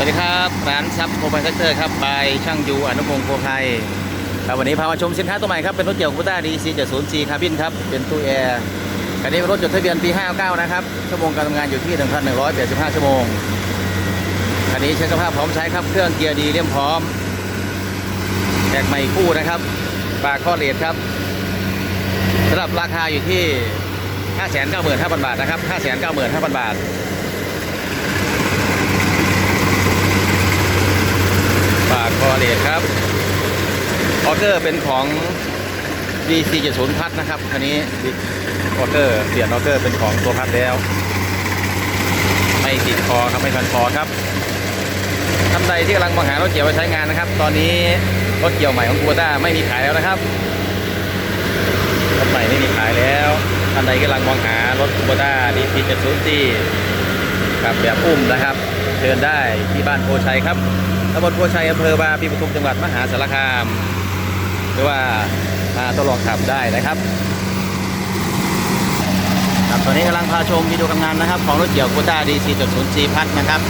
สวัสดีครับร้านซับโคบันเตอร์ครับบายช่างยูอนุพงศ์โพไพครับวันนี้พามาชมสินค้าตัวใหม่ครับ เป็นรถเกี่ยวกุต้าดีซีเจ็ดศูนย์จีคาบินครับ เป็นตู้แอร์คันนี้เป็นรถจดทะเบียนปี 59 นะครับ ชั่วโมงการทำงานอยู่ที่ 1,185 ชั่วโมงคันนี้ใช้สภาพพร้อมใช้ครับ เครื่องเกียร์ดีเรียมพร้อมแตกใหม่คู่นะครับปากข้อเลดครับสำหรับราคาอยู่ที่ 595,000 บาทนะครับ 595,000 บาท ปากคอเลดครับ ออเกอร์เป็นของ DC 70 พัดนะครับคันนี้ออเกอร์เปลี่ยนออเกอร์เป็นของตัวพัดแล้ว ไม่ติดคอครับไม่พันคอครับท่านใดที่กำลังมองหารถเกี่ยวไว้ใช้งานนะครับ ตอนนี้รถเกี่ยวใหม่ของกูต้าไม่มีขายแล้วนะครับรถใหม่ไม่มีขายแล้วท่านใดกำลังมองหารถกูต้า DC 70จีกับแบบอุ้มนะครับเชิญได้ที่บ้านโพชัยครับตำบลโพชัยอำเภอบาปีปทุมจังหวัดมหาสารคาม รือว่าทดลองขับได้นะครับครับตอนนี้กำลังพาชมวิดีโอทำงานนะครับ ของรถเกี่ยวโคต้าดีซีจุดศูนย์จีพัดนะครับ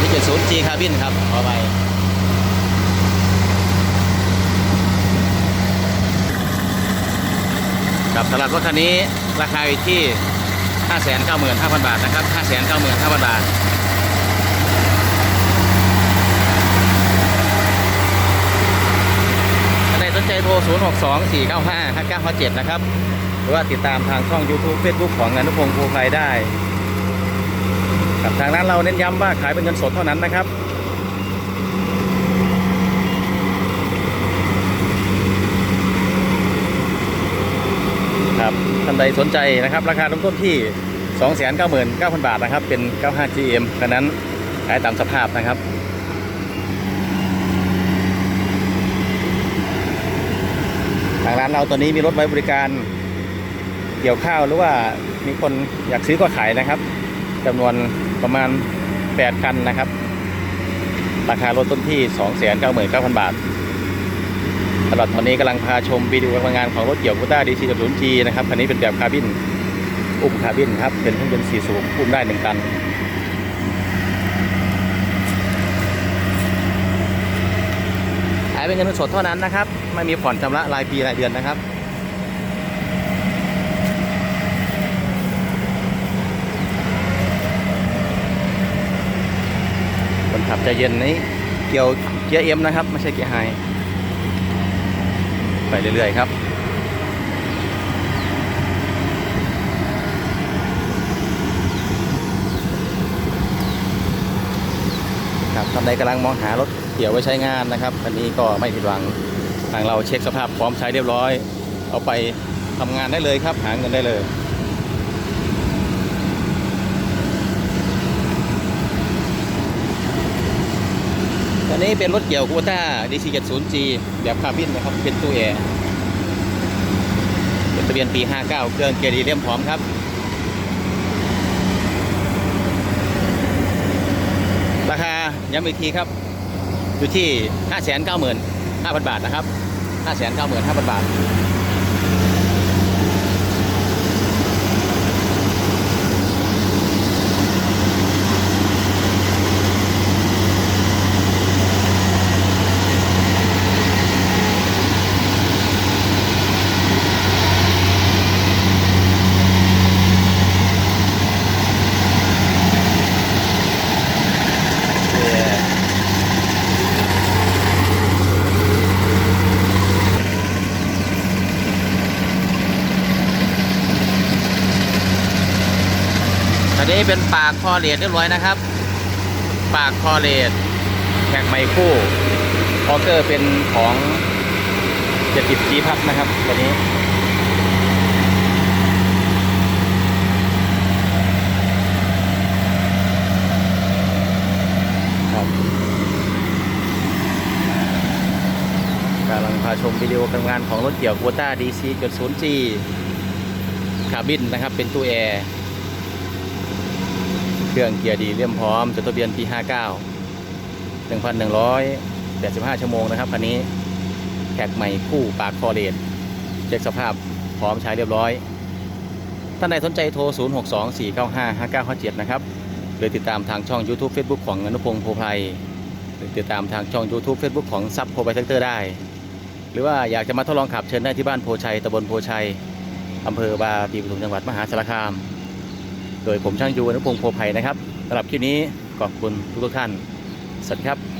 ดีจุดศูนย์จีคาบินครับขอไปกับสำหรับรถคันนี้ราคาอยู่ที่ 595,000 บาทนะครับ 595,000 บาทท่ 0624955957 นะครับ หรือว่าติดตามทางช่อง YouTube Facebook ของอนุพงศ์ภูไฟได้กับทางนั้นเราเน้นย้ำว่าขายเป็นเงินสดเท่านั้นนะครับครับท่านใดสนใจนะครับ ราคาเริ่มต้นที่ 299,000 บาทนะครับ เป็น 95GM ดังนั้นขายตามสภาพนะครับ ทางร้านเราตอนนี้มีรถไว้บริการเกี่ยวข้าวหรือว่ามีคนอยากซื้อก็ขายนะครับจำนวนประมาณ 8 คันนะครับ ราคารถต้นที่ 299,000 บาทตลอดตอนนี้กำลังพาชมวิดีโอการทำงานของรถเกี่ยวกูต้าดีซีกับศูนย์จีนะครับคันนี้เป็นแบบคาร์บิน อุ้มคาร์บินครับ เป็นเครื่องยนต์สี่สูบอุ้มได้หนึ่งตัน ขาย เป็นเงินสดเท่านั้นนะครับ ไม่มีผ่อนชำระรายปีรายเดือนนะครับคนขับใจเย็นนี้เกี่ยวเกียร์เอ็มนะครับ ไม่ใช่เกียร์ไฮไปเรื่อยๆครับ ครับท่านใดกำลังมองหารถเกี่ยวไว้ใช้งานนะครับอันนี้ก็ไม่ผิดหวังทางเราเช็คสภาพพร้อมใช้เรียบร้อย เอาไปทำงานได้เลยครับ หาเงินได้เลยอันนี้เป็นรถเกี่ยวคูต้า DC 70G แบบคาร์บินนะครับ เป็นตู้แอร์เป็นทะเบียนปี 59 เครื่องเกียร์ดีเลียมพร้อมครับ ราคา ย้ำอีกทีครับอยู่ที่ 595,000 บาทนะครับ 595,000 บาท อั นนี้เป็นปากคอเลดเรียบร้อยนะครับ ปากคอเลดแท็กไมคู่ออเกอร์เป็นของ70 G พัดนะครับตัวนี้กำลังพาชมวิดีโอการทำงานของรถเกี่ยวโคต้า DC 0 G คาบินนะครับเป็นตู้แอร์ เครื่องเกียร์ดีเรียมพร้อมจดทะเบียนปี 59 1,185 ชั่วโมงนะครับคันนี้แขกใหม่คู่ปากคอเดดเช็คสภาพพร้อมใช้เรียบร้อย ท่านใดสนใจโทร 0624955957 นะครับ หรือติดตามทางช่อง YouTube Facebook ของอนุพงศ์โพไพรหรือติดตามทางช่อง YouTube Facebook ของซับโพไพเซกเตอร์ได้ หรือว่าอยากจะมาทดลองขับเชิญได้ที่บ้านโพชัยตำบลโพชัยอำเภอบาปีปทุมจังหวัดมหาสารคาม โดยผมช่างยูอนุพงศ์โพภัยนะครับสำหรับคลิปนี้ขอบคุณทุกท่าน สวัสดีครับ